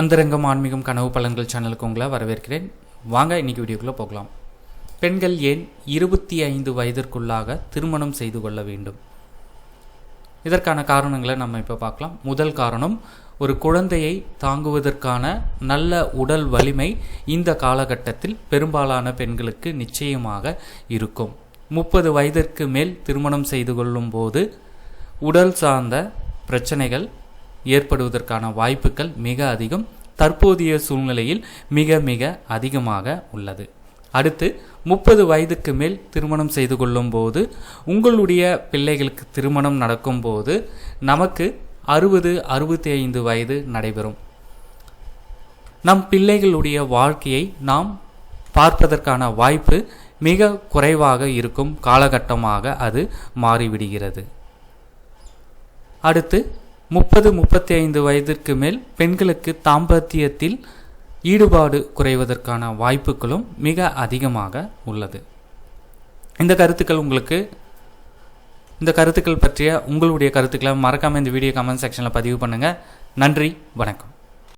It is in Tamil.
அந்தரங்கம் ஆன்மீகம் கனவு பலன்கள் சேனலுக்கு உங்களை வரவேற்கிறேன். வாங்க இன்னைக்கு வீடியோக்குள்ளே போகலாம். பெண்கள் ஏன் இருபத்தி ஐந்து வயதிற்குள்ளாக திருமணம் செய்து கொள்ள வேண்டும்? இதற்கான காரணங்களை நம்ம இப்போ பார்க்கலாம். முதல் காரணம் ஒரு குழந்தையை தாங்குவதற்கான நல்ல உடல் வலிமை இந்த காலகட்டத்தில் பெரும்பாலான பெண்களுக்கு நிச்சயமாக இருக்கும். முப்பது வயதிற்கு மேல் திருமணம் செய்து கொள்ளும் போது உடல் சார்ந்த பிரச்சனைகள் ஏற்படுவதற்கான வாய்ப்புகள் மிக அதிகம். தற்போதைய சூழ்நிலையில் மிக மிக அதிகமாக உள்ளது. அடுத்து முப்பது வயதுக்கு மேல் திருமணம் செய்து கொள்ளும் போது உங்களுடைய பிள்ளைகளுக்கு திருமணம் நடக்கும்போது நமக்கு அறுபது அறுபத்தி ஐந்து வயது நடைபெறும். நம் பிள்ளைகளுடைய வாழ்க்கையை நாம் பார்ப்பதற்கான வாய்ப்பு மிக குறைவாக இருக்கும் காலகட்டமாக அது மாறிவிடுகிறது. அடுத்து முப்பது முப்பத்தி ஐந்து வயதிற்கு மேல் பெண்களுக்கு தாம்பத்தியத்தில் ஈடுபாடு குறைவதற்கான வாய்ப்புகளும் மிக அதிகமாக உள்ளது. இந்த கருத்துக்கள் உங்களுக்கு இந்த கருத்துக்கள் பற்றிய உங்களுடைய கருத்துக்களை மறக்காமல் இந்த வீடியோ கமெண்ட் செக்ஷனில் பதிவு பண்ணுங்கள் நன்றி வணக்கம்.